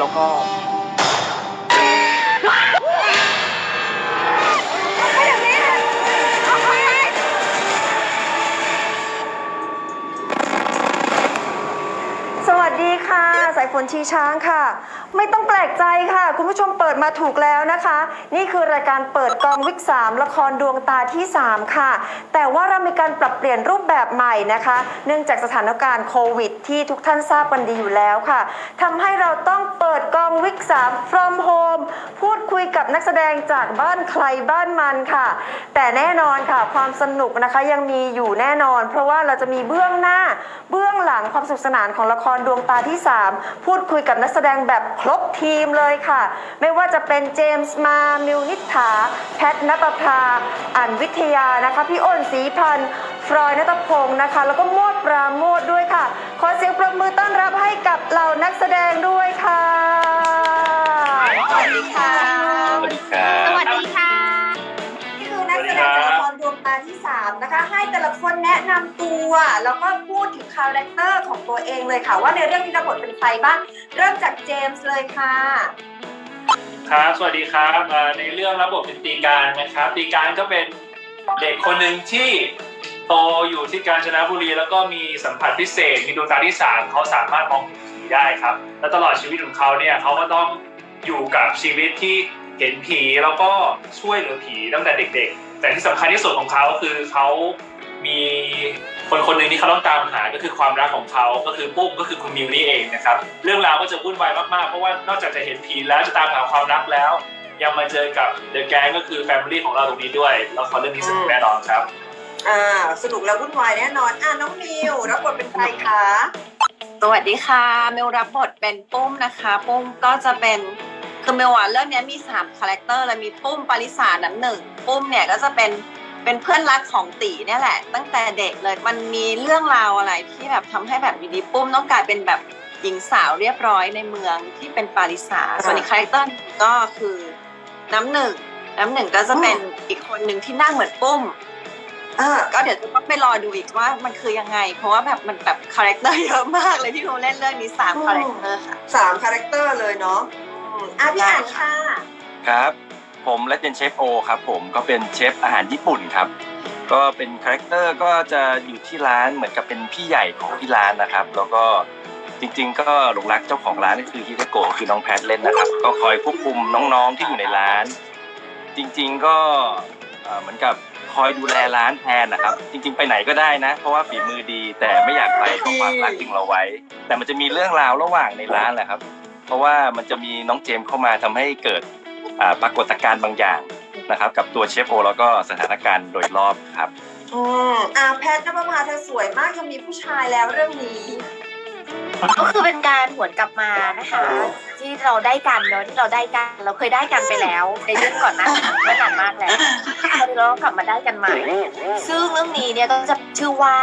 แล้วก็ สวัสดีค่ะ สายฝนชีช้างค่ะ ไม่ต้องแปลกใจค่ะ คุณผู้ชมเปิดมาถูกแล้วนะคะ นี่คือรายการเปิดกองวิก3ละครดวงตาที่ 3 ค่ะ แต่ว่าเรามีการปรับเปลี่ยนรูปแบบใหม่นะคะ เนื่องจากสถานการณ์โควิด ที่ทุกท่านทราบกันดีอยู่แล้วค่ะทำให้เราต้องเปิดกองวิก3 from home พูดคุยกับนักแสดงจากบ้านใครบ้านมันค่ะ แต่แน่นอนค่ะ ความสนุกนะคะยังมีอยู่แน่นอน เพราะว่าเราจะมีเบื้องหน้า เบื้องหลังความสุขสนานของละครดวงตาที่ 3 พูดคุยกับนักแสดงแบบครบทีมเลยค่ะ ไม่ว่าจะเป็นเจมส์มามิวนิษฐา แพทนปภาอันวิทยานะคะ พี่อ้นศรีพันธ์ฟรอยนัตพงศ์นะคะ แล้วก็โมดปราโมดด้วยค่ะ ขอเสียงปรบมือต้อนรับให้กับเหล่านักแสดงด้วยค่ะ สวัสดีค่ะ สวัสดีครับ นะคะ ให้แต่ละคนแนะนำตัวแล้วก็พูดถึงคาแรคเตอร์ของตัวเองเลยค่ะ ว่าในเรื่องนี้รับบทเป็นใครบ้าง เริ่มจากเจมส์เลยค่ะ ครับสวัสดีครับเอ่อในเรื่องรับบทเป็นตีการนะครับ ตีการก็เป็นเด็กคนหนึ่งที่โตอยู่ที่กาญจนบุรี แล้วก็มีสัมผัสพิเศษ มีดวงตาที่สามเขาสามารถมองเห็นผีได้ครับ และตลอดชีวิตของเขาเนี่ยเขาก็ต้องอยู่กับชีวิตที่เห็นผีแล้วก็ช่วยเหลือผีตั้งแต่เด็ก ๆ แต่ที่สำคัญที่สุดของเขาคือเขามีคนคนหนึ่งที่เขาต้องตามหาก็คือความรักของเขาก็คือปุ้มก็คือคุณมิวนี่เองนะครับ เรื่องราวก็จะวุ่นวายมากๆ เพราะว่านอกจากจะเห็นผีแล้วจะตามหาความรักแล้ว ยังมาเจอกับเดอะแก๊งก็คือแฟมิลี่ของเราตรงนี้ด้วยแล้วขอเรื่องนี้สนุกแน่นอนครับอ่าสนุกและวุ่นวายแน่นอนอ่าน้องมิวรับบทเป็นใครคะสวัสดีค่ะเมลรับบทเป็นปุ้มนะคะ ปุ้มก็จะเป็น คือเมลว่าเรื่องเนี้ยมีสามคาแรคเตอร์เลยมีปุ้มปาริสาน้ำหนึ่งปุ้มเนี่ยก็จะเป็นเป็นเพื่อนรักของตีเนี่ยแหละ ตั้งแต่เด็กเลยมันมีเรื่องราวอะไรที่แบบทำให้แบบอยู่ดีปุ้มต้องกลายเป็นแบบหญิงสาวเรียบร้อยในเมืองที่เป็นปาริสาส่วนอีกคาแรคเตอร์ก็คือน้ำหนึ่งน้ำหนึ่งก็จะเป็นอีกคนหนึ่งที่นั่งเหมือนปุ้มอ่าก็เดี๋ยวจะต้องไปรอดูอีกว่ามันคือยังไง เพราะว่าแบบมันแบบคาแรคเตอร์เยอะมากเลยที่เราเล่นเรื่องนี้สามคาแรคเตอร์ค่ะสามคาแรคเตอร์เลยเนาะ อืมอะพี่อ่านค่ะ ครับ ผมและเป็นเชฟโอครับผมก็เป็นเชฟอาหารญี่ปุ่นครับ ก็เป็นคาแรคเตอร์ก็จะอยู่ที่ร้านเหมือนกับเป็นพี่ใหญ่ของที่ร้านนะครับ แล้วก็จริง ๆ ก็หลงรักเจ้าของร้านก็คือฮิเดโกะคือน้องแพทเล่นนะครับ ก็คอยควบคุมน้องๆที่อยู่ในร้าน จริง ๆก็เอ่อเหมือนกับคอยดูแลร้านแทนนะครับ จริง ๆ ไปไหนก็ได้นะ เพราะว่าฝีมือดีแต่ไม่อยากไปเพราะความรักดึงเราไว้ แต่มันจะมีเรื่องราวระหว่างในร้านแหละครับ เพราะว่ามันจะมีน้องเจมส์เข้ามาทำให้เกิดอ่าปรากฏการณ์บางอย่างนะครับ กับตัวเชฟโอแล้วก็สถานการณ์โดยรอบครับอืมอ่าแพทนภพาเธอสวยมากเธอมีผู้ชายแล้วเรื่องนี้ก็คือเป็นการหวนกลับมานะคะ ที่เราได้กันเนอะที่เราได้กันเราเคยได้กันไปแล้วในเรื่องก่อนหน้านี้เมื่อนานมากแล้วตอนนี้เราก็กลับมาได้กันใหม่ ซึ่งเรื่องนี้เนี่ยก็จะชื่อว่า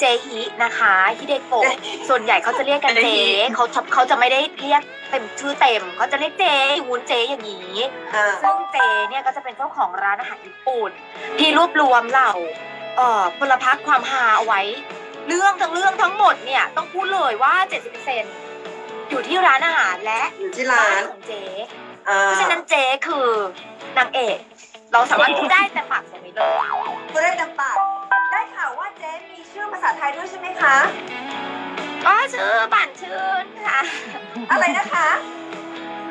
เจฮินะคะฮิเดโกะส่วนใหญ่เขาจะเรียกกันเจเขาจะเขาจะไม่ได้เรียกเต็มชื่อเต็มเขาจะเรียกเจวุ้นเจอย่างนี้อ่าซึ่งเจเนี่ยก็จะเป็นเจ้าของร้านอาหารญี่ปุ่นที่รวบรวมเหล่าเอ่อพลพรรคความฮาเอาไว้ เรื่องทั้งเรื่องทั้งหมดเนี่ยต้องพูดเลยว่า 70%อยู่ที่ร้านอาหารและอยู่ที่ร้าบ้านนของเจอ่าเพราะฉะนั้นเจคือนางเอก เราสามารถพูดได้แต่ปากตรงนี้เลยพูดได้เต็มปากได้ ข่าวว่าเจ๊มีชื่อภาษาไทยด้วยใช่ไหมคะ ก็ชื่อบันชื่นค่ะ อะไรนะคะ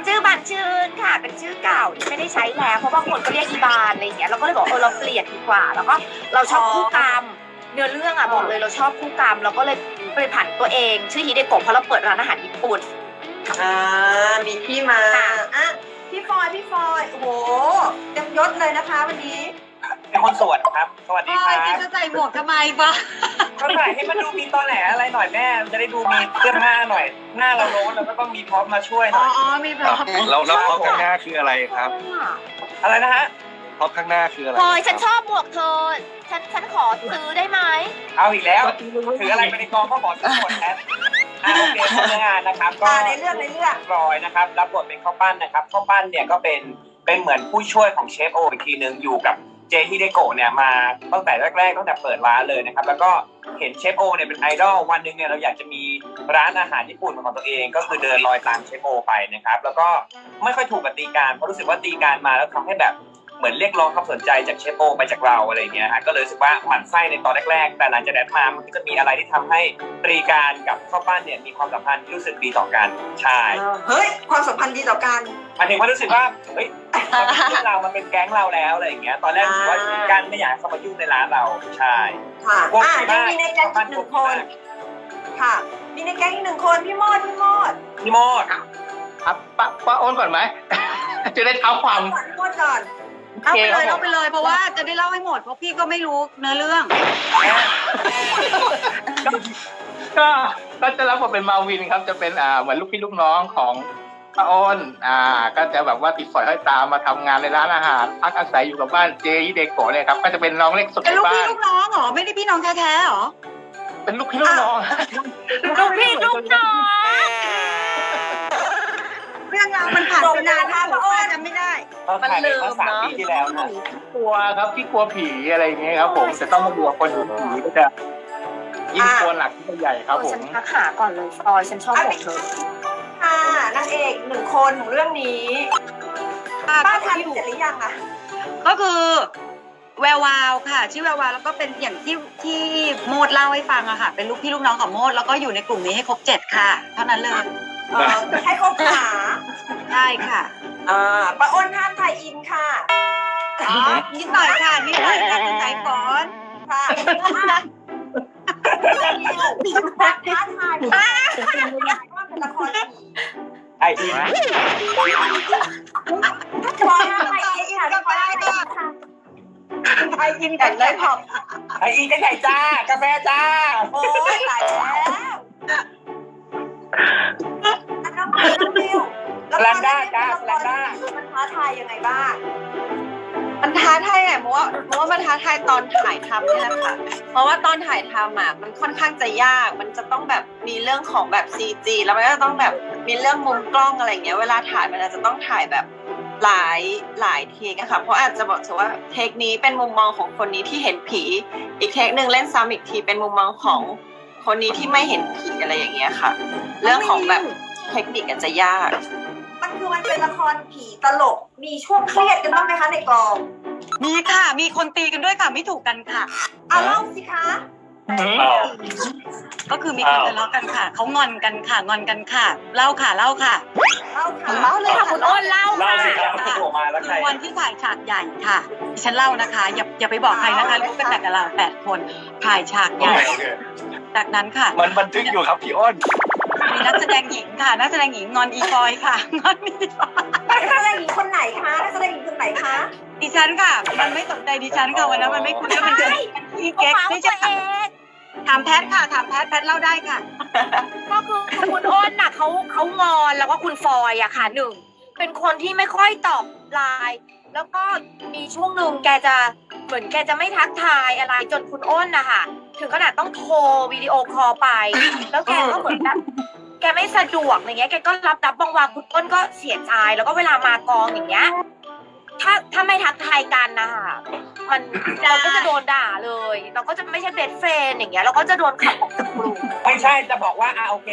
ชื่อบันชื่นค่ะ เป็นชื่อเก่าที่ไม่ได้ใช้แล้ว เพราะบางคนก็เรียกอีบานอะไรอย่างเงี้ย เราก็เลยบอกเออเราเปลี่ยนดีกว่า แล้วก็เราชอบคู่กรรม เนื้อเรื่องอะบอกเลยเราชอบคู่กรรม เราก็เลยเปลี่ยนผันตัวเอง ชื่อฮิเดโกะเพราะเราเปิดร้านอาหารญี่ปุ่น อ่า มีพี่มา ค่ะ อะ พี่ฟอย พี่ฟอย โอ้โหเต็มยศเลยนะคะวันนี้ เป็นคนสวยครับ สวัสดีครับจะใส่หมวกทำไมปะก็ถ่ายให้มันดูมีตอนแหนอะไรหน่อยแม่มันจะได้ดูมีเสื้อผ้าหน่อย หน้าเราโล้นเราก็ต้องมีพร็อพมาช่วยหอ๋น่ออย อ๋อมีแบบแล้วแล้วพร็อพข้างหน้าคืออะไรครับอะไรนะฮะพร็อพข้างหน้าคืออะไรพลอยฉันครับชอบหมวกเธอ ฉันฉันขอซื้อได้ไหมเอาอีกแล้ว ถืออะไรไปในกองก็ขอทุกคนนะอ่าโอเคทำงานนะครับ ก็อ่าในเรื่องในเรื่องรอยนะครับรับบทเป็นข้าวปั้นนะครับข้าวปั้นเนี่ยก็เป็นเป็นเหมือนผู้ช่วยของเชฟโออีกทีนึงอยู่กับ เจฮิเดโกะเนี่ยมาตั้งแต่แรกๆตั้งแต่เปิดร้านเลยนะครับแล้วก็เห็นเชฟโอเนี่ยเป็นไอดอลวันหนึ่งเนี่ยเราอยากจะมีร้านอาหารญี่ปุ่นเป็นของตัวเอง ก็คือเดินลอยตามเชฟโอไปนะครับแล้วก็ไม่ค่อยถูกกับตีการเพราะรู้สึกว่าตีการมาแล้วทำให้แบบ เหมือนเรียกร้องความสนใจจากเชฟโอไปจากเราอะไรอย่างเงี้ยฮะก็เลยรู้สึกว่าหมั่นไส้ในตอนแรกๆ แต่หลังจากนั้นมามันก็จะมีอะไรที่ทำให้ตรีการกับข้าวปั้นเนี่ยมีความสัมพันธ์ที่รู้สึกดีต่อกันใช่เฮ้ย ความสัมพันธ์ดีต่อกัน หมายถึงว่ารู้สึกว่าเฮ้ยมันเป็นเพื่อนเรามันเป็นแก๊งเราแล้วอะไรอย่างเงี้ยตอนแรกรู้สึกว่าการไม่อยากให้เขามายุ่งในร้านเราใช่ ค่ะโอเคอะยังมากมีในแก๊งอีกหนึ่งคน ค่ะ มีในแก๊งอีกหนึ่งคนพี่โมดพี่โมดพี่โมด ครับป้าป้าโอนก่อนไหม จะได้เท้าความ ก่อนพี่โมดก่อน เล่าไปเลยโอเคครับเล่าไปเลยเพราะว่าจะได้เล่าให้หมดเพราะพี่ก็ไม่รู้เนื้อเรื่อง ก็ก็จะรับบทเป็นมาวินครับ จะเป็นอ่าเหมือนลูกพี่ลูกน้องของป้าอ้นอ่า ก็จะแบบว่าติดสอยห้อยตามมาทำงานในร้านอาหารพักอาศัยอยู่กับบ้านเจฮิเดโกะเนี่ยครับก็จะเป็นน้องเล็กสุดเป็นในลูกบ้าพี่น ลูกน้องเหรอไม่ได้พี่น้องแท้ๆเหรอเป็นลูกพี่ลูกน้อง ลูกพี่ลูกน้อง เรื่องราวมันผ่านไปนานแล้วป้าจำไม่ได้เราถ่ายไปเมื่อสามปีที่แล้วนะกลัวครับที่กลัวผีอะไรอย่างเงี้ยครับ ผมจะต้องมาบวกคนอยู่ผีก็จะยิ่งกลัวหนักที่งใหญ่ครับ ผฉัมนทักหาก่อนเลยฟอยฉันชอบหมดเลยค่ะนางเอกหนึ่งคนของเรื่องนี้ป้าทานเสร็จหรือยังอะก็คือแวววาวค่ะ ชื่อแวววาวแล้วก็เป็นอย่างที่ที่โมดเล่าให้ฟังอะค่ะ เป็นลูกพี่ลูกน้องของโมดแล้วก็อยู่ในกลุ่มนี้ให้ครบเจ็ดค่ะ เท่านั้นเลย เอ่อให้ครบขาใช่ค่ะอ่าป้าอ้นห้ามไทยอินค่ะอ๋อนิดหน่อยค่ะนิดหน่อยค่ะคุณใจก่อนค่ะท้าทายว่าเป็นละครผีไอทีพอห้ามไทยอินค่ะพอห้ามไทยอินค่ะไทยกินกันเลยพอไออีกันใหญ่จ้ากาแฟจ้าโอ้ยตายแล้ว แลนด้าจ้าแลนด้า มันท้าทายยังไงบ้าง มันท้าทายไงเพราะว่าเพราะว่ามันท้าทายตอนถ่ายทำนี่แหละค่ะ เพราะว่าตอนถ่ายทำอะมันค่อนข้างจะยาก มันจะต้องแบบมีเรื่องของแบบ CG แล้วมันก็ต้องแบบมีเรื่องมุมกล้องอะไรอย่างเงี้ย เวลาถ่ายมันอาจจะต้องถ่ายแบบหลายหลายเทคอะค่ะ เพราะอาจจะบอกเธอว่าเทคนี้เป็นมุมมองของคนนี้ที่เห็นผี อีกเทคหนึ่งเล่นซ้ำอีกทีเป็นมุมมองของคนนี้ที่ไม่เห็นผีอะไรอย่างเงี้ยค่ะ เรื่องของแบบ เทคนิคอาจจะยาก มันคือมันเป็นละครผีตลก มีช่วงเครียดกันบ้างไหมคะในกองมีค่ะ มีคนตีกันด้วยค่ะ ไม่ถูกกันค่ะ เอาเล่าสิคะก็คือมีคนทะเลาะกันค่ะ เขางอนกันค่ะ งอนกันค่ะ เล่าค่ะ เล่าค่ะ เล่าค่ะเล่าเลยค่ะคุณอ้นเล่า เล่าค่ะสิครับคุณหัวมาแล้วใคร วันที่ถ่ายฉากใหญ่ค่ะดิฉันเล่านะคะ อย่าอย่าไปบอกใครนะคะรู้กันแต่กับเราแปดคน ถ่ายฉากใหญ่จากนั้นค่ะ มันบันทึกอยู่ครับพี่อ้น มีนักแสดงหญิงค่ะ นักแสดงหญิงงอนอีฟอยค่ะงอนอีฟอยนักแสดงหญิงคนไหนคะนักแสดงหญิงคนไหนคะดิฉันค่ะ มันไม่สนใจดิฉันค่ะวันนั้นมันไม่คุยแล้วมันเป็นอีเก๊กไม่ใช่ถามแพทค่ะถามแพทแพทเล่าได้ค่ะ ก็คือคุณอ้นน่ะเขาเขางอนแล้วก็คุณฟอยอะค่ะหนึ่งเป็นคนที่ไม่ค่อยตอบไลน์ แล้วก็มีช่วงหนึ่งแกจะเหมือนแกจะไม่ทักทายอะไรจนคุณอ้นนะคะถึงขนาดต้องโทรวิดีโอคอลไป แล้วแกก็เหมือนแบบแกไม่สะดวกอย่างเงี้ยแกก็รับรับบางวันคุณอ้นก็เสียใจแล้วก็เวลามากองอย่างเงี้ย ถ้าถ้าไม่ทักทายกันนะคะมันเราก็จะโดนด่าเลย เราก็จะไม่ใช่เบสเฟรนอย่างเงี้ยเราก็จะโดนขับออกจากกลุ่มไม่ใช่จะบอกว่าอะโอเค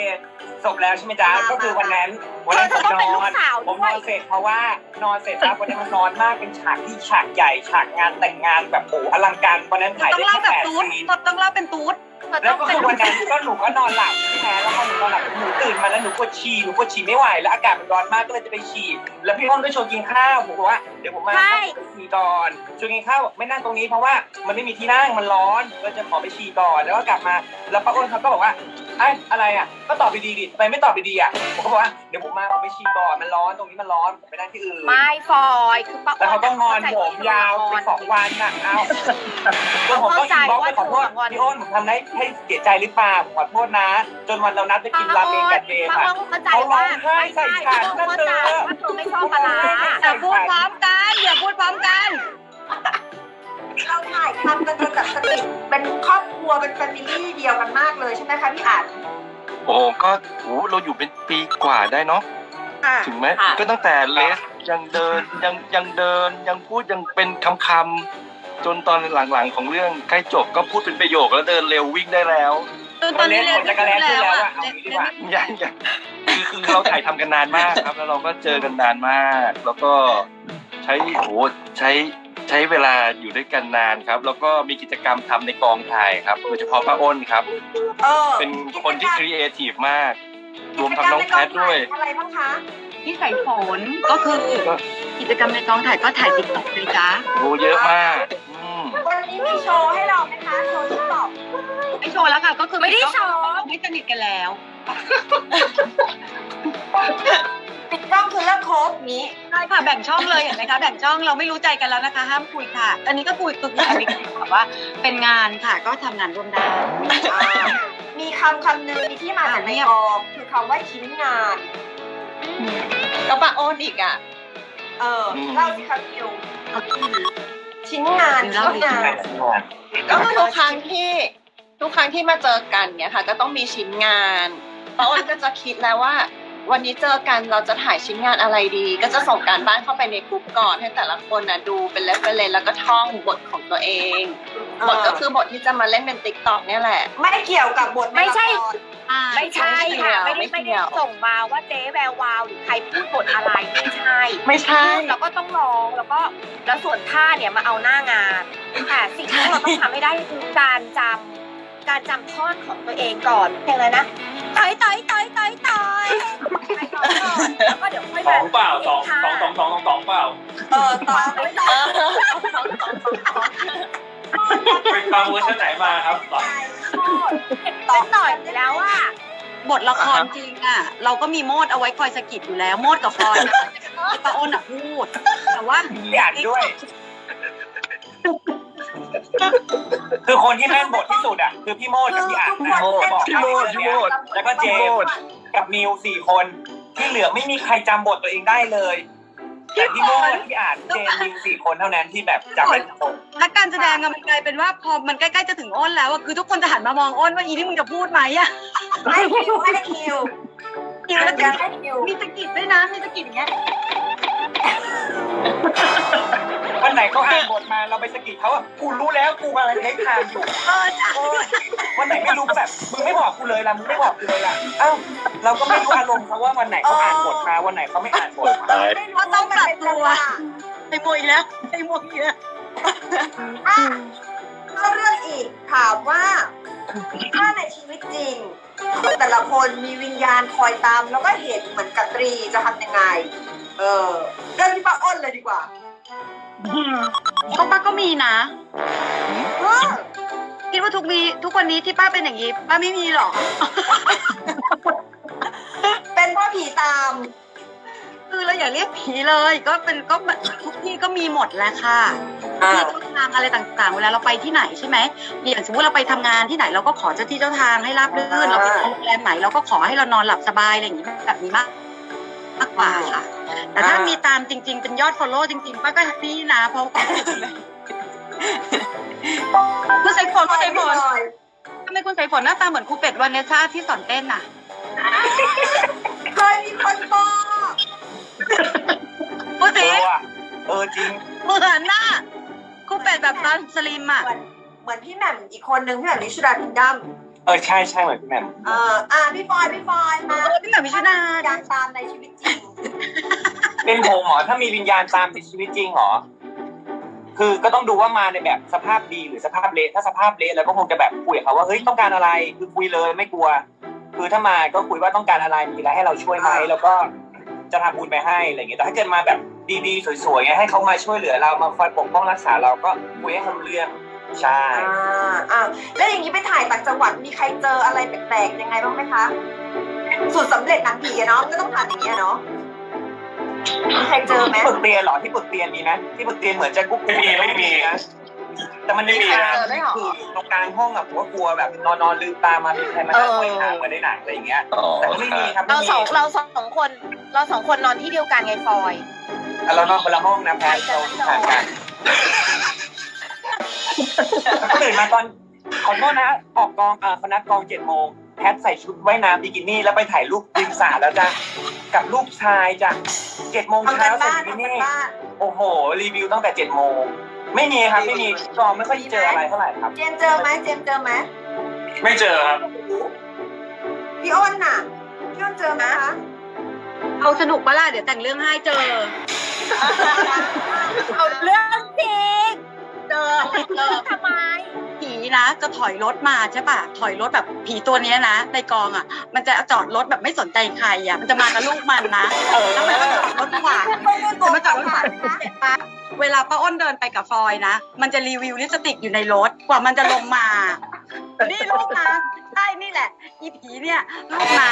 จบแล้วใช่ไหมจ๊ะก็คือวันนั้นวันนั้นเธผอมต้องนเป็นลูอกน สาวผมด้นวอย นเสร็จเพราะว่านอนเสร็จแล้ววันนั้นมันนอนมากเป็นฉากที่ฉากใหญ่ฉากงานแต่งงานแบบโอ้อลังการวันนั้นถ่ายต้องได้เล่าแค่แบบแปดตูดซีนต้องเล่าเป็นตูด เธอแล้ต้วองก็เป็คืนอวันนั้นก็หนูก็นอนหลับพี่แพ้แล้วพอหนูนอนหลับหนูตื่นมาแล้วหนูปวดฉี่หนูปวดฉี่ไม่ไหวแล้วอากาศมันร้อนมากก็เลยจะไปฉี่แล้วพี่อ้นก็ชวนกินข้าวผมบอกว่าเดี๋ยวผมมาใช่ไปฉี่ก่อนชวนกินข้าวบอกไม่นั่งตรงนี้เพราะว่ามันไม่มีที่นั่งมันร้อนก็จะขอไปฉี่ก่อนแล้วก็กลับมา แล้วป้าอ้นเขาก็บอกว่าไอ้ยอะไรอะ ก็ตอบดีๆดิทำไมไม่ตอบดีๆอะผมก็บอกว่าเดี๋ยวผมมาผมไปฉี่ก่อนมันร้อนตรงนี้มันร้อนผมไปนั่งที่อื่นไม่ฟอยคือป้าแล้วเขาก็งอนผมยาวไปสองวันน่ะเอาแล้วผมก็อินบ็อกซ์ไปขอโทษพี่อ้นผมทำได้ให้เสียใจหรือเปล่าผมขอโทษนะ จนวันเรานัดไปกินราเมงกับเจมป้าอะอ้นเข้าใจว่าไม่ใช่ป้าอ้นเข้าใจว่าเธอไม่ชอบปลาร้าอย่าพูดพร้อมกัน อย่าพูดพร้อมกัน เราถ่ายทำกันจนแบบสนิทเป็นครอบครัวเป็นแฟมิลี่เดียวกันมากเลยใช่ไหมคะพี่อั๋นโอ้ก็โหเราอยู่เป็นปีกว่าได้เนาะค่ะถึงไหมค่ะ ก็ตั้งแต่เลสยังเดินยังยังเดินยังพูดยังเป็นคำคำ จนตอนหลังๆของเรื่องใกล้จบก็พูดเป็นประโยคแล้วเดินเร็ววิ่งได้แล้วคือตอนนี้เรียนคนจะกระแลขึ้นแล้วอะเอาเรียนงี้ดีกว่ายังยังคือคือเราถ่ายทำกันนานมากครับ แล้วเราก็เจอกันนานมาก แล้วก็ใช้โหใช้ใช้เวลาอยู่ด้วยกันนานครับ แล้วก็มีกิจกรรมทำในกองถ่ายครับ โดยเฉพาะป้าอ้นครับ เออเป็นคนที่ครีเอทีฟมาก รวมทั้งน้องแพทด้วย อะไรบ้างคะ ที่ใส่ฝนก็คือกิจกรรมในกองถ่ายก็ถ่ายติ๊กต็อกเลยจ้าโหเยอะมากอืม วันนี้มีโชว์ให้เราไหมคะโชว์ติ๊กต็อกไม่โชว์แล้วค่ะก็คือไม่ได้โชว์ ไม่สนิทกันแล้วปิดกล้องคือเลิกคบนี้ใช่ค่ะแบ่งช่องเลยเห็นไหมคะแบ่งช่องเราไม่รู้ใจกันแล้วนะคะ ห้ามคุยค่ะ อันนี้ก็คุยคืออันนี้คือแบบว่าเป็นงานค่ะก็ทำงานร่วมได้มีคำคำหนึ่งมีที่มาจากในกองคือคำว่าชิ้นงานก็ปะโอนอีกอะ เอออืมเล่าสิคะคิวเอาที่นะ ชิ้นงานเล่าชิ้นดิงาน ก็คือทุกครั้งที่ทุกครั้งที่มาเจอกันเนี่ยค่ะ ก็ต้องมีชิ้นงานป้าอ้นก็จะคิดแล้วว่า วันนี้เจอกันเราจะถ่ายชิ้นงานอะไรดี ก็จะส่งการบ้านเข้าไปในกลุ่มก่อนให้แต่ละคนนะดูเป็นเลฟเฟลนแล้วก็ท่องบทของตัวเอง เออ บทก็คือบทที่จะมาเล่นเป็นติ๊กต็อกเนี่ยแหละ ไม่เกี่ยวกับบทในไม่ใช่ ละครไม่ใช่ค่ะ ไม่ได้ไม่ไม่เกี่ได้ยว ส่งมาว่าเจ๊แวววาวหรือใครพูดบทอะไรไม่ใช่ไม่ใช่ เราก็ต้องร้องแล้วก็แล้วส่วนท่าเนี่ยมาเอาหน้างานแต่สิ่งที่เราต้องทำให้ได้คือการจำ การจำท่อนของตัวเองก่อนเพลงอะไรนะต่อยต่อยต่อยต่อยต่อยให้ร้องก่อนแล้วก็เดี๋ยวค่อยสมาองเปล่าสองสองสองสองสองสองเปล่าเออต่อไปต่อไปฟังเวอร์ชันไหนมาครับต่อต่อหน่อยแล้วว่าบทละครจริงอะ เราก็มีโมดเอาไว้คอยสะกิดอยู่แล้ว โมดกับฟอยตาอ้นอะพูด แต่ว่าพี่อ่านด้วย คือคนที่แม่นบทที่สุดอะ คือพี่โมดกับพี่อ่านนะพี่โมดบอกพี่โมดพี่โมดแล้วก็เจมส์กับมิวสี่คน ที่เหลือไม่มีใครจำบทตัวเองได้เลยแต่พี่โมดพี่อ่านเจมส์มิวสี่คนเท่านั้นที่แบบจำได้ทุกคนและการแสดงอะมันกลายเป็นว่าพอมันใกล้ๆจะถึงอ้นแล้วอะคือทุกคนจะหันมามองอ้นว่าอีนี่มึงจะพูดไหมอะให้คิวให้คิวคิวแล้วยังให้คิวมีสะกิดด้วยนะมีสะกิดอย่างเงี้ย วันไหนเขาอ่านบทมาเราไปสะกิดเขาอะกูรู้แล้วกูกำลังเทคทางอยู่เออจ้ะเออวันไหนไม่รู้ก็แบบมึงไม่บอกกูเลยล่ะมึงไม่บอกกูเลยล่ะเอ้าเราก็ไม่รู้อารมณ์เขาว่าวันไหนเขาอ่านบทมาวันไหนเขาไม่อ่านบทมาไม่รู้ว่ามันเป็นจังหวะไอ้มวยอีกแล้วไอ้มวยอีกแล้วอะเข้าเรื่องอีกถามว่าถ้าในชีวิตจริง แต่ละคนมีวิญญาณคอยตามแล้วก็เห็นเหมือนกับตรีจะทำยังไง เออเรื่องที่ป้าอ้นเลยดีกว่า ก็ป้าก็มีนะเออคิดว่าทุกมีทุกวันนี้ที่ป้าเป็นอย่างนี้ ป้าไม่มีหรอก เป็นเพ่อผีตาม คือเราอย่าเรียกผีเลย ก็เป็นก็ทุกที่ก็มีหมดแหละค่ะอ่า ที่เจ้าทางอะไรต่างๆ เวลาเราไปที่ไหนใช่ไหมอย่างสมมติเราไปทำงานที่ไหนเราก็ขอเจ้าที่เจ้าทางให้ราบรื่น เราไปโรงแรมไหนเราก็ขอให้เรานอนหลับสบายอะไรอย่างนี้แบบนี้มาก มากกว่าค่ะ แต่ถ้ามีตามจริง ๆ เป็นยอด follow จริงๆป้าก็แฮปปี้นะเพราะว่าคุณใส่ฝนคุณใส่ฝนทำไมคุณใส่ฝนหน้าตาเหมือนครูเป็ดวันเนซ่าที่สอนเต้นน่ะเคยมีคนบอกพูดเอสิอว่ะเออจริงเหมือนน่ะครูเป็ดแบบตอนสลิมอะเหมือนเหมือนพี่แหม่มอีกคนนึงพี่แหม่มนิชุดาพินดัม เออใช่ใช่เหมือนพี่แหม่มเอออ่าพี่ฟอยพี่ฟอยมาเออพี่แหม่มวิชุนาการตามในชีวิตจริงเป็นผมเหรอถ้ามีวิญญาณตามในชีวิตจริงเหรอคือก็ต้องดูว่ามาในแบบสภาพดีหรือสภาพเละถ้าสภาพเละแล้วก็คงจะแบบคุยกับเขาว่าเฮ้ยต้องการอะไรคือคุยเลยไม่กลัว คือถ้ามาก็คุยว่าต้องการอะไรมีอะไรให้เราช่วยไหมแล้วก็จะทำบุญไปให้อะไรอย่างเงี้ยแต่ถ้าเกิดมาแบบดีๆสวยๆไงให้เขามาช่วยเหลือเรามาคอยปกป้องรักษาเราก็คุยให้เขารู้เรื่อง ใช่ อ่าอ่าแล้วอย่างนี้ไปถ่ายต่างจังหวัดมีใครเจออะไรแปลกๆยังไงบ้างไหมคะสูตรสำเร็จหนังผีอะเนาะก็ต้องผ่านอย่างเงี้ยเนาะมีใครเจอไหมที่ปึกเตียนเหรอที่ปึกเตียนมีไหมที่ปึกเตียนเหมือนจะกุ๊กกุ๊กไม่มีไม่มีนะแต่มันไม่มีนะเจอด้วยเหรอคือตรงกลางห้องอะผมก็กลัวแบบนอนนอนลืมตามามีใครมานั่งช่วยหาเหมือนในหนังอะไรอย่างเงี้ยอ๋อแต่ก็ไม่มีครับไม่เรามีสองเราสองคน เราสองคนนอนที่เดียวกันไงฟอย แต่เรานอนคนละห้องนะแพทเราห่างกัน ตื่นมาตอนขอโทษนะออกกองเออคณะกองเจ็ดโมงแพทใส่ชุดว่ายน้ำบิกินี่แล้วไปถ่ายรูปริมสระแล้วจ้ะกับลูกชายจ้ะเจ็ดโมงทำกัเช้านใส่บ้านบิกิทำกันนี่บ้านโอ้โห รีวิวตั้งแต่เจ็ดโมงไม่มีครับไม่มีกองไม่ค่อยเจออะไรเท่าไหร่ครับ เจมส์เจอไหมเจมส์เจอไหมไม่เจอครับ พี่อ้นน่ะพี่อ้นเจอไหมคะ เอาสนุกปะล่ะเดี๋ยวแต่งเรื่องให้เจอ เอาเรื่องจริง เจอเจอทำไมผีนะจะถอยรถมาใช่ป่ะถอยรถแบบผีตัวเนี้ยนะในกองอะ มันจะจอดรถแบบไม่สนใจใครอะมันจะมากับลูกมันนะเออแล้วมันก็จอดรถขวางจะมาจอดรถขวางเสร็จปั๊บเวลาป้าอ้นเดินไปกับฟอยนะมันจะรีวิวลิปสติกอยู่ในรถกว่ามันจะลงมา นี่ลูกนะใช่นี่แหละ อีผีเนี่ยลูกนา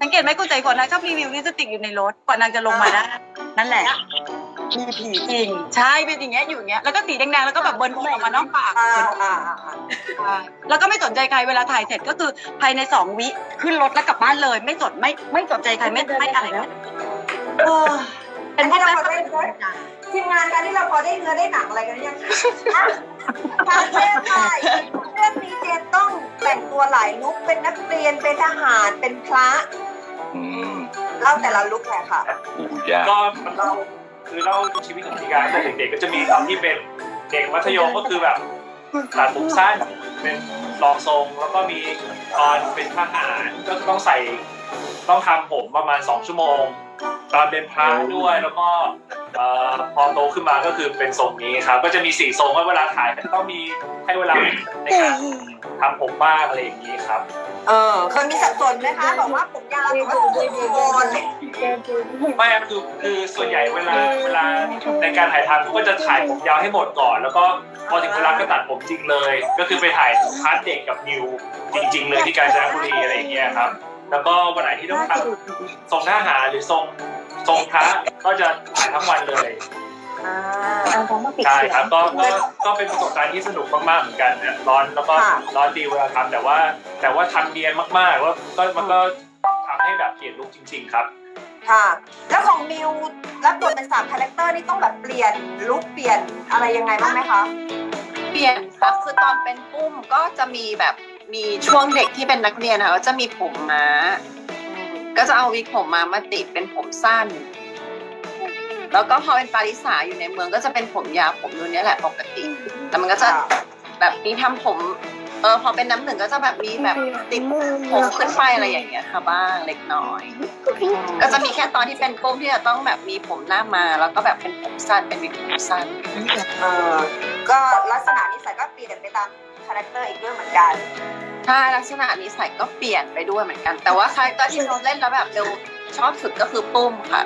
สังเกตไหมกูใจคนนะชอบรีวิวลิปสติกอยู่ในรถกว่านางจะลงมาได้นั่นแหละ มีผีจริงใช่เป็นอย่างเงี้ยอยู่อย่างเงี้ยแล้วก็สีแดงๆแล้วก็แบบเบิร์นผมออกมานอกปากอ่าอ่าอ่าแล้วก็ไม่สนใจใครเวลาถ่ายเสร็จก็คือภายในสองวิขึ้นรถแล้วกลับบ้านเลย ไม่สนไม่ไม่สนใจใครไม่ไม่อะไรนะเออเป็นพวกอัแม่นนี้เราพอได้ไหมทีมงานการที่เราพอได้เนื้อได้หนังอะไรกันหรือยังคะทางเรื่องค่ะเรื่องนี้เจนต้องแต่งตัวหลายลุคเป็นนักเรียนเป็นทหารเป็นพระอืมเล่าแต่ละลุคหน่อยค่ะโอ้ยากก็มันเล่า คือเล่าชีวิตของตีการตั้งแต่เด็กๆก็จะมีตอนที่เป็นเด็กมัธยมก็คือแบบตัดผมสั้นเป็นรองทรงแล้วก็มีตอนเป็นทหารก็ต้องใส่ต้องทำผมประมาณสองชั่วโมง ตอนเป็นพระด้วยแล้วก็เอ่อพอโตขึ้นมาก็คือเป็นทรงนี้ครับ ก็จะมีสี่ทรงว่าเวลาถ่ายก็ต้องมีให้เวลาในการทำผมบ้างอะไรอย่างนี้ครับ เออเคยมีสับสนไหมคะบอกว่าผมยาวแต่ว่าผมโกนไม่ครับคือคือส่วนใหญ่เวลาเวลาในการถ่ายทำก็จะถ่ายผมยาวให้หมดก่อน แล้วก็พอถึงเวลาก็ตัดผมจริงเลย ก็คือไปถ่ายพาร์ทเด็กกับนิวจริง ๆ เลยที่กาญจนบุรีอะไรอย่างเงี้ยครับ แล้วก็วันไหนที่ต้องทำทรงทหารหรือทรงทรงพระก็จะถ่ายทั้งวันเลย อ่าใช่ครับก็ก็ก็เป็นประสบการณ์ที่สนุกมากๆเหมือนกันนะร้อนแล้วก็ค่ะ ร้อนดีเวลาทำแต่ว่า แต่ว่าทำเนียนมากๆว่าก็มันก็ทำให้แบบเปลี่ยนลุคจริง ๆ ครับ ค่ะ แล้วของมิวรับบทเป็นสามคาแรคเตอร์นี่ต้องแบบเปลี่ยนลุคเปลี่ยนอะไรยังไงบ้างไหมคะเปลี่ยนครับคือตอนเป็นปุ้มก็จะมีแบบมีช่วงเด็กที่เป็นนักเรียนนะคะก็จะมีผมม้าอืมก็จะเอาวิกผมม้ามาติดเป็นผมสั้น แล้วก็พอเป็นปาริสาอยู่ในเมืองก็จะเป็นผมยาวผมนูนเนี้ยแหละปกติ แต่มันก็จะแบบมีทำผมเออพอเป็นน้ำหนึ่งก็จะแบบมีแบบติดผมขึ้นไปอะไรอย่างเงี้ยค่ะบ้างเล็กน้อย ก็จะมีแค่ตอนที่เป็นปุ้มที่จะต้องแบบมีผมหน้ามา แล้วก็แบบเป็นผมสั้นเป็นวิกผมสั้นเออก็ลักษณะนิสัยก็เปลี่ยนไปตามคาแรคเตอร์อีกด้วยเหมือนกันใช่ลักษณะนิสัยก็เปลี่ยนไปด้วยเหมือนกัน แต่ว่าคาแรคเตอร์ที่เขาเล่นแล้วแบบเบล ชอบสุดก็คือปุ้มค่ะ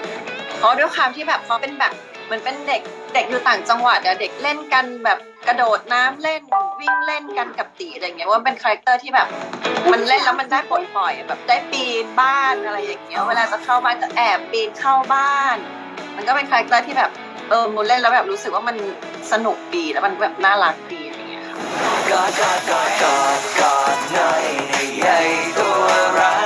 เพราะด้วยความที่แบบเขาเป็นแบบเหมือนเป็นเด็กเด็กอยู่ต่างจังหวัดอะเด็กเล่นกันแบบกระโดดน้ำเล่นวิ่งเล่นกันกับตีอะไรเงี้ยว่าเป็นคาแรคเตอร์ที่แบบ มันเล่นแล้วมันได้ปลดปล่อยแบบได้ปีนบ้านอะไรอย่างเงี้ยเวลาจะเข้าบ้านก็แอบปีนเข้าบ้าน มันก็เป็นคาแรคเตอร์ที่แบบเออมูเล่นแล้วแบบรู้สึกว่ามันสนุกดีแล้วมันแบบน่ารักดีอะไรเงี้ยค่ะกอดกอดกอดกอดกอดหน่อยให้ตัวร้า